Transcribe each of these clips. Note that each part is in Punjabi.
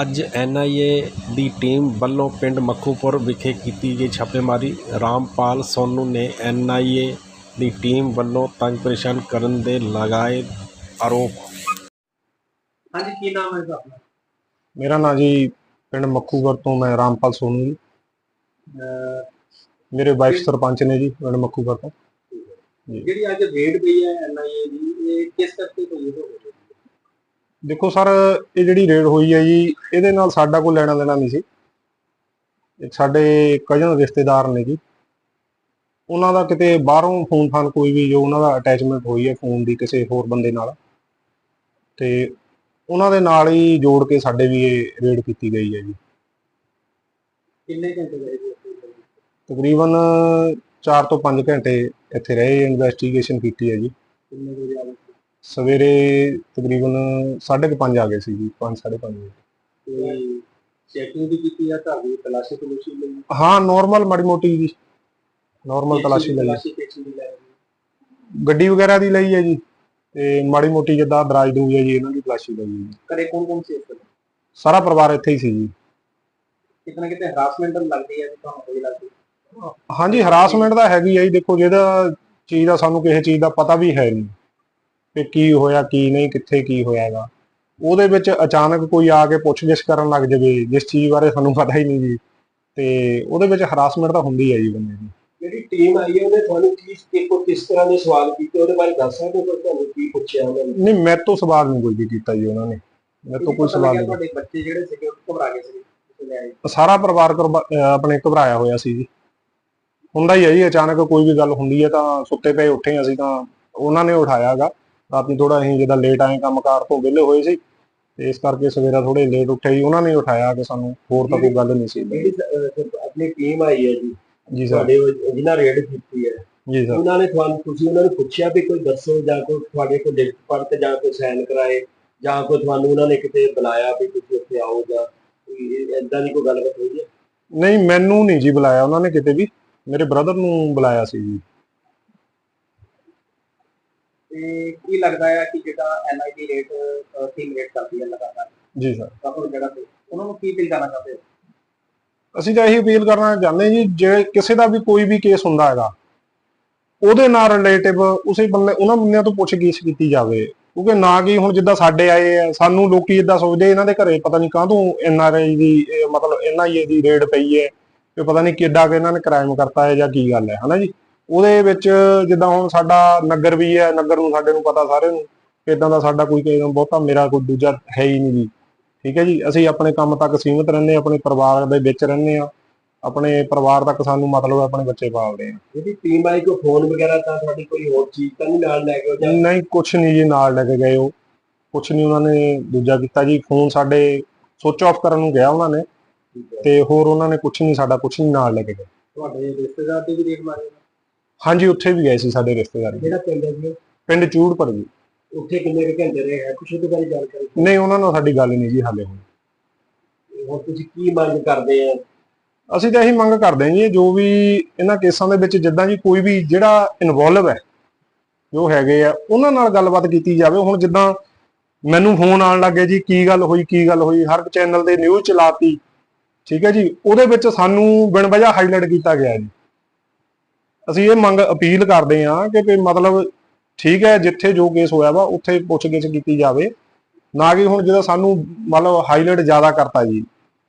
ਅੱਜ ਐਨਆਈਏ ਦੀ ਟੀਮ ਵੱਲੋਂ ਪਿੰਡ ਮੱਖੂਪੁਰ ਵਿਖੇ ਕੀਤੀ ਗਈ ਛਾਪੇਮਾਰੀ। ਰਾਮਪਾਲ ਸੋਨੂ ਨੇ ਐਨਆਈਏ ਦੀ ਟੀਮ ਵੱਲੋਂ ਤੰਗ ਪਰੇਸ਼ਾਨ ਕਰਨ ਦੇ ਲਗਾਏ ਆਰੋਪ। ਹਾਂਜੀ ਕੀ ਨਾਮ ਹੈ ਤੁਹਾਡਾ? ਮੇਰਾ ਨਾਂ ਜੀ ਪਿੰਡ ਮੱਖੂਗੜ ਤੋਂ ਮੈਂ ਰਾਮਪਾਲ ਸੋਨੂ ਜੀ। ਅਹ ਮੇਰੇ ਵਾਈਫ ਸਰਪੰਚ ਨੇ ਜੀ ਪਿੰਡ ਮੱਖੂਗੜ ਤੋਂ। ਜੀ। ਜਿਹੜੀ ਅੱਜ ਰੇਡ ਪਈ ਹੈ ਐਨਆਈਏ ਦੀ ਇਹ ਕਿਸ ਕਰਕੇ ਹੋਈ ਹੋਵੇ ਦੇਖੋ ਸਰ ਇਹ ਜਿਹੜੀ ਰੇਡ ਹੋਈ ਹੈ ਜੀ ਇਹਦੇ ਨਾਲ ਸਾਡਾ ਕੋਈ ਲੈਣਾ ਦੇਣਾ ਨਹੀਂ ਸੀ। ਇੱਕ ਸਾਡੇ ਕਜ਼ਨ ਰਿਸ਼ਤੇਦਾਰ ਨੇ ਜੀ। ਉਹਨਾਂ ਦਾ ਕਿਤੇ ਬਾਹਰੋਂ ਫੋਨ ਫਾਨ ਕੋਈ ਵੀ ਜੋ ਉਹਨਾਂ ਦਾ ਅਟੈਚਮੈਂਟ ਹੋਈ ਹੈ ਫੋਨ ਦੀ ਕਿਸੇ ਹੋਰ ਬੰਦੇ ਨਾਲ। ਤੇ ਉਹਨਾਂ ਦੇ ਨਾਲ ਹੀ ਜੋੜ ਕੇ ਸਾਡੇ ਵੀ ਇਹ ਰੇਡ ਕੀਤੀ ਗਈ ਹੈ ਜੀ। ਕਿੰਨੇ ਘੰਟੇ ਰਹੇ ਜੀ ਉੱਥੇ? ਤਕਰੀਬਨ 4 ਤੋਂ 5 ਘੰਟੇ ਇੱਥੇ ਰਹੇ ਇਨਵੈਸਟੀਗੇਸ਼ਨ ਕੀਤੀ ਹੈ ਜੀ। ਕਿੰਨੇ ਵਜੇ ਆਏ? ਸਵੇਰੇ ਤਕਰੀਬਨ 5:30 ਆ ਗਏ ਸੀ ਜੀ 5:30 ਵਜੇ। ਤੇ ਚੈਕਿੰਗ ਵੀ ਕੀਤੀ ਆ ਘਰ ਦੀ ਤਲਾਸ਼ੀ ਤਲਾਸ਼ੀ ਲਈ? ਹਾਂ ਨਾਰਮਲ ਮਾੜੀ ਮੋਟੀ ਜੀ। ਨਾਰਮਲ ਤਲਾਸ਼ੀ ਲਈ। ਦੀ ਗੱਡੀ ਵਗੈਰਾ ਦੀ ਲਈ ਹੈ ਜੀ। ਤੇ ਮਾੜੀ ਮੋਟੀ ਜਿੱਦਾਂ ਦਰਾਜ ਦੂਜ ਹੈ ਜੀ ਇਹਨਾਂ ਦੀ ਤਲਾਸ਼ੀ ਲਈ ਜੀ। ਕਰੇ ਕੌਣ ਕੌਣ ਸੀ ਇਸ ਸਾਰਾ ਪਰਿਵਾਰ ਇੱਥੇ ਹੀ ਸੀ ਜੀ। ਕਿਤਨਾ ਕਿਤੇ ਹਰਾਸਮੈਂਟ ਲੱਗਦੀ ਹੈ ਜੀ ਤੁਹਾਨੂੰ ਕੋਈ ਲੱਗਦੀ? ਹਾਂਜੀ ਹਰਾਸਮੈਂਟ ਤਾਂ ਹੈਗੀ ਹੈ ਜੀ। ਦੇਖੋ ਜਿਹਦਾ ਚੀਜ਼ ਦਾ ਸਾਨੂੰ ਕਿਸੇ ਚੀਜ਼ ਦਾ ਪਤਾ ਵੀ ਹੈ ਨਹੀਂ। ਕਿ ਕੀ ਹੋਇਆ ਕੀ ਨਹੀਂ ਕਿੱਥੇ ਕੀ ਹੋਇਆਗਾ। ਉਹਦੇ ਵਿੱਚ ਅਚਾਨਕ ਕੋਈ ਆ ਕੇ ਪੁੱਛਗਿੱਛ ਕਰਨ ਲੱਗ ਜਾਵੇ ਜਿਸ ਚੀਜ਼ ਬਾਰੇ ਸਾਨੂੰ ਪਤਾ ਹੀ ਨਹੀਂ ਜੀ। ਤੇ ਉਹਦੇ ਵਿੱਚ ਹਰਾਸਮੈਂਟ ਤਾਂ ਹੁੰਦੀ ਹੈ ਜੀ ਬੰਦੇ ਦੀ। ਜਿਹੜੀ ਟੀਮ ਆਈ ਹੈ ਉਹਨੇ ਤੁਹਾਨੂੰ ਕੀ ਕਿਸ ਕਿਸ ਤਰ੍ਹਾਂ ਦੇ ਸਵਾਲ ਕੀਤੇ? ਉਹਦੇ ਬਾਰੇ ਦੱਸ ਸਕਦੇ ਹੋ ਤੁਹਾਨੂੰ ਕੀ ਪੁੱਛਿਆ ਉਹਨਾਂ? ਨੇ ਨਹੀਂ ਮੇਰੇ ਤੋਂ ਸਵਾਲ ਨਹੀਂ ਕੋਈ ਵੀ ਕੀਤਾ ਜੀ ਉਹਨਾਂ ਨੇ। ਮੇਰੇ ਤੋਂ ਕੋਈ ਸਵਾਲ ਨਹੀਂ। ਤੁਹਾਡੇ ਬੱਚੇ ਜਿਹੜੇ ਸੀਗੇ ਉਹ ਘਬਰਾ ਗਏ ਸੀ। ਸਾਰਾ ਪਰਿਵਾਰ ਆਪਣੇ ਘਬਰਾਇਆ ਹੋਇਆ ਸੀ ਜੀ। ਹੁੰਦਾ ਹੀ ਹੈ ਜੀ ਅਚਾਨਕ ਕੋਈ ਵੀ ਗੱਲ ਹੁੰਦੀ ਹੈ ਤਾਂ ਸੁੱਤੇ ਪਏ ਉੱਠੇ ਅਸੀਂ ਤਾਂ। ਉਹਨਾਂ ਨੇ ਉਠਾਇਆਗਾ। ਰਾਤੀ ਥੋੜਾ ਅਸੀਂ ਜਦੋਂ ਲੇਟ ਆਏ ਕੰਮਕਾਰ ਤੋਂ ਵਿਹਲੇ ਹੋਏ ਸੀ ਤੇ ਇਸ ਕਰਕੇ ਸਵੇਰਾ ਥੋੜੇ ਲੇਟ ਉੱਠੇ ਜੀ ਉਹਨਾਂ ਨੇ ਉਠਾਇਆ ਕਿ ਸਾਨੂੰ ਹੋਰ ਤਾਂ ਕੋਈ ਗੱਲ ਨਹੀਂ ਸੀ। ਜਿਹੜੀ ਅਹ, ਆਪਣੀ ਟੀਮ ਆਈ ਹੈ ਜੀ ਜੀ ਸਰ ਤੁਹਾਡੇ ਉਹ ਜਿਨ੍ਹਾਂ ਰੇਡ ਕੀਤੀ ਹੈ ਜੀ ਸਰ ਉਹਨਾਂ ਨੇ ਤੁਹਾਨੂੰ ਤੁਸੀਂ ਉਹਨਾਂ ਨੂੰ ਪੁੱਛਿਆ ਵੀ ਕੋਈ ਦੱਸੋ ਜਾਂ ਕੋਈ ਤੁਹਾਡੇ ਕੋਲ ਲਿਖਤ ਪੜ੍ਹ ਤੇ ਜਾਂ ਕੋਈ ਸਾਈਨ ਕਰਾਏ ਜਾਂ ਕੋਈ ਤੁਹਾਨੂੰ ਉਹਨਾਂ ਨੇ ਕਿਤੇ ਬੁਲਾਇਆ ਵੀ ਤੁਸੀਂ ਉੱਥੇ ਆਓ ਜਾਂ ਇਦਾਂ ਦੀ ਕੋਈ ਗੱਲਬਾਤ ਹੋਈ ਹੈ? ਨਹੀਂ ਮੈਨੂੰ ਨਹੀਂ ਜੀ ਬੁਲਾਇਆ ਉਹਨਾਂ ਨੇ ਕਿਤੇ ਵੀ। ਮੇਰੇ ਬ੍ਰਦਰ ਨੂੰ ਬੁਲਾਇਆ ਸੀ ਜੀ। ਤੇ ਕੀ ਲੱਗਦਾ ਹੈ ਕਿ ਜਿਹੜਾ ਐਨਆਈਟੀ ਰੇਟ ਟੀਮ ਰੇਟ ਕਰਦੀ ਹੈ ਲਗਾਤਾਰ? ਜੀ ਸਰ। ਕਾਫੀ ਜਗ੍ਹਾ ਤੇ ਉਹਨਾਂ ਨੂੰ ਕੀ ਅਪੀਲ ਕਰਨਾ ਚਾਹੁੰਦੇ ਅਸੀਂ ਤਾਂ ਇਹੀ ਅਪੀਲ ਕਰਨਾ ਚਾਹੁੰਦੇ ਜੀ ਜੇ ਕਿਸੇ ਦਾ ਵੀ ਕੋਈ ਵੀ ਕੇਸ ਹੁੰਦਾ ਹੈਗਾ ਉਹਦੇ ਨਾਲ ਰਿਲੇਟਿਵ ਉਸੇ ਬੰਦੇ ਉਹਨਾਂ ਬੰਦਿਆਂ ਤੋਂ ਪੁੱਛਗਿੱਛ ਕੀਤੀ ਜਾਵੇ। ਕਿਉਂਕਿ ਨਾ ਕਿ ਹੁਣ ਜਿੱਦਾਂ ਸਾਡੇ ਆਏ ਆ ਸਾਨੂੰ ਲੋਕੀ ਇਦਾਂ ਸੋਚਦੇ ਇਹਨਾਂ ਦੇ ਘਰੇ ਪਤਾ ਨਹੀਂ ਕਾਹਤੋਂ ਐਨ ਆਰ ਆਈ ਦੀ ਮਤਲਬ ਐਨਆਈਏ ਦੀ ਰੇਡ ਪਈ ਹੈ ਕਿ ਪਤਾ ਨਹੀਂ ਕਿੱਡਾ ਕਿ ਇਹਨਾਂ ਨੇ ਕ੍ਰਾਈਮ ਕਰਤਾ ਹੈ ਜਾਂ ਕੀ ਗੱਲ ਹੈ ਹਨਾ ਜੀ? ਉਹਦੇ ਵਿੱਚ ਜਿੱਦਾਂ ਹੁਣ ਸਾਡਾ ਨਗਰ ਵੀ ਹੈ ਨਗਰ ਨੂੰ ਸਾਡੇ ਨੂੰ ਪਤਾ ਸਾਰੇ ਨੂੰ ਇਦਾਂ ਦਾ ਸਾਡਾ ਕੋਈ ਕੋਈ ਬਹੁਤਾ ਮੇਰਾ ਕੋਈ ਦੂਜਾ ਹੈ ਹੀ ਨਹੀਂ ਜੀ। ਠੀਕ ਹੈ ਜੀ? ਅਸੀਂ ਆਪਣੇ ਕੰਮ ਤੱਕ ਸੀਮਿਤ ਰਹਿੰਦੇ ਆਪਣੇ ਪਰਿਵਾਰ ਦੇ ਵਿੱਚ ਰਹਿੰਦੇ ਆ ਆਪਣੇ ਪਰਿਵਾਰ ਤੱਕ ਸਾਨੂੰ ਮਤਲਬ ਆਪਣੇ ਬੱਚੇ ਪਾਲਦੇ ਆ। ਜਿਹੜੀ ਟੀਮ ਆਈ ਕੋਈ ਫੋਨ ਵਗੈਰਾ ਤਾਂ ਤੁਹਾਡੀ ਕੋਈ ਹੋਰ ਚੀਜ਼ ਤਾਂ ਨਹੀਂ ਨਾਲ ਲੈ ਕੇ ਜਾਂ ਨਹੀਂ ਕੁਛ ਨਹੀਂ ਜੀ ਨਾਲ ਲੈ ਕੇ ਗਏ ਉਹ। ਕੁਛ ਨਹੀਂ ਉਹਨਾਂ ਨੇ ਦੂਜਾ ਕੀਤਾ ਜੀ। ਫੋਨ ਸਾਡੇ ਸੁਚ ਆਫ ਕਰਨ ਨੂੰ ਗਿਆ ਉਹਨਾਂ ਨੇ ਤੇ ਹੋਰ ਉਹਨਾਂ ਨੇ ਕੁਛ ਨਹੀਂ ਸਾਡਾ ਕੁਛ ਨਹੀਂ ਨਾਲ ਲੈ ਕੇ ਗਏ। ਤੁਹਾਡੇ ਰਿਸ਼ਤੇਦਾਰ ਦੀ ਵੀ ਰੇਟ ਮਾਰੇ। ਹਾਂਜੀ ਉੱਥੇ ਵੀ ਗਏ ਸੀ ਸਾਡੇ ਰਿਸ਼ਤੇਦਾਰ। ਜਿਹੜਾ ਪਿੰਡ ਹੈ ਜੀ? ਪਿੰਡ ਚੂੜਪੁਰ ਜੀ। ਉੱਥੇ ਕਿੰਨੇ ਕੁ ਘੰਟੇ ਰਹੇ? ਹੈ ਕੁਛ ਉਹਦੇ ਬਾਰੇ ਜਾਣਕਾਰੀ। ਨਹੀਂ ਉਹਨਾਂ ਨਾਲ ਸਾਡੀ ਗੱਲ ਨਹੀਂ ਜੀ ਹਾਲੇ ਹੁਣ ਹੁਣ ਤੁਸੀਂ ਕੀ ਮੰਗ ਕਰਦੇ ਆ? ਅਸੀਂ ਤਾਂ ਇਹੀ ਮੰਗ ਕਰਦੇ ਹਾਂ ਜੀ ਜੋ ਵੀ ਇਹਨਾਂ ਕੇਸਾਂ ਦੇ ਵਿੱਚ ਜਿੱਦਾਂ ਜੀ ਕੋਈ ਵੀ ਜਿਹੜਾ ਇਨਵੋਲਵ ਹੈ ਜੋ ਹੈਗੇ ਆ ਉਹਨਾਂ ਨਾਲ ਗੱਲਬਾਤ ਕੀਤੀ ਜਾਵੇ। ਹੁਣ ਜਿੱਦਾਂ ਮੈਨੂੰ ਫੋਨ ਆਉਣ ਲੱਗੇ ਜੀ ਕੀ ਗੱਲ ਹੋਈ ਕੀ ਗੱਲ ਹੋਈ? ਹਰ ਚੈਨਲ ਦੇ ਨਿਊਜ਼ ਚਲਾਤੀ ਠੀਕ ਹੈ ਜੀ ਉਹਦੇ ਵਿੱਚ ਸਾਨੂੰ ਬਿਨ ਵਜ੍ਹਾ ਹਾਈਲਾਈਟ ਕੀਤਾ ਗਿਆ ਜੀ। ਅਸੀਂ ਇਹ ਮੰਗ ਅਪੀਲ ਕਰਦੇ ਹਾਂ ਕਿ ਵੀ ਮਤਲਬ ਠੀਕ ਹੈ ਜਿੱਥੇ ਜੋ ਕੇਸ ਹੋਇਆ ਵਾ ਉੱਥੇ ਪੁੱਛਗਿੱਛ ਕੀਤੀ ਜਾਵੇ। ਨਾ ਕਿ ਹੁਣ ਜਦੋਂ ਸਾਨੂੰ ਮਤਲਬ ਹਾਈਲਾਈਟ ਜ਼ਿਆਦਾ ਕਰਤਾ ਜੀ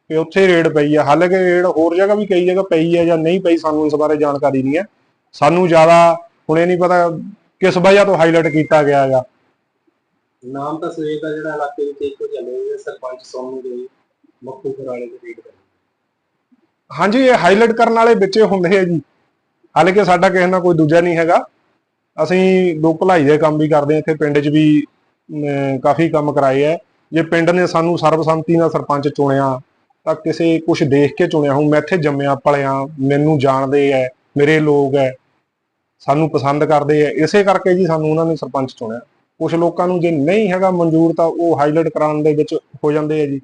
ਕਿ ਉੱਥੇ ਰੇਡ ਪਈ ਹੈ ਹਾਲਾਂਕਿ ਰੇਡ ਹੋਰ ਜਗ੍ਹਾ ਵੀ ਕਈ ਜਗ੍ਹਾ ਪਈ ਹੈ ਜਾਂ ਨਹੀਂ ਪਈ ਸਾਨੂੰ ਇਸ ਬਾਰੇ ਜਾਣਕਾਰੀ ਨਹੀਂ ਹੈ। ਸਾਨੂੰ ਜ਼ਿਆਦਾ ਹੁਣ ਇਹ ਨਹੀਂ ਪਤਾ ਕਿਸ ਵਜ੍ਹਾ ਤੋਂ ਹਾਈਲਾਈਟ ਕੀਤਾ ਗਿਆ ਹੈਗਾ ਨਾਮ ਤਾਂ ਸਵੇਰ ਦਾ ਜਿਹੜਾ ਇਲਾਕੇ ਵਿੱਚ ਇੱਕੋ ਚੱਲੇ ਹੋਏ ਆ, ਸਰਪੰਚ ਸੋਨੂੰ ਦੇ ਮੱਖੂ ਵਾਲੇ ਦੇ ਦਾ ਹਾਂਜੀ ਇਹ ਹਾਈਲਾਈਟ ਕਰਨ ਵਾਲੇ ਵਿੱਚੇ ਹੁੰਦੇ ਆ ਜੀ। ਹਾਲਾਂਕਿ ਸਾਡਾ ਕਿਸੇ ਨਾਲ ਕੋਈ ਦੂਜਾ ਨਹੀਂ ਹੈਗਾ। ਅਸੀਂ ਲੋਕ ਭਲਾਈ ਦੇ ਕੰਮ ਵੀ ਕਰਦੇ ਹਾਂ। ਇੱਥੇ ਪਿੰਡ 'ਚ ਵੀ ਕਾਫੀ ਕੰਮ ਕਰਾਏ ਆ ਜੇ ਪਿੰਡ ਨੇ ਸਾਨੂੰ ਸਰਬਸੰਮਤੀ ਨਾਲ ਸਰਪੰਚ ਚੁਣਿਆ, ਤਾਂ ਕਿਸੇ ਕੁਝ ਦੇਖ ਕੇ ਚੁਣਿਆ। ਹੂੰ ਮੈਂ ਇੱਥੇ ਜੰਮਿਆ, ਪਲਿਆ, ਮੈਨੂੰ ਜਾਣਦੇ ਐ ਮੇਰੇ ਲੋਕ ਐ ਸਾਨੂੰ ਪਸੰਦ ਕਰਦੇ ਐ ਇਸੇ ਕਰਕੇ ਜੀ ਸਾਨੂੰ ਉਹਨਾਂ ਨੇ ਸਰਪੰਚ ਚੁਣਿਆ। ਕੁਝ ਲੋਕਾਂ ਨੂੰ ਜੇ ਨਹੀਂ ਹੈਗਾ ਮਨਜ਼ੂਰ, ਤਾਂ ਉਹ ਹਾਈਲਾਈਟ ਕਰਾਉਣ ਦੇ ਵਿੱਚ ਹੋ ਜਾਂਦੇ ਆ ਜੀ।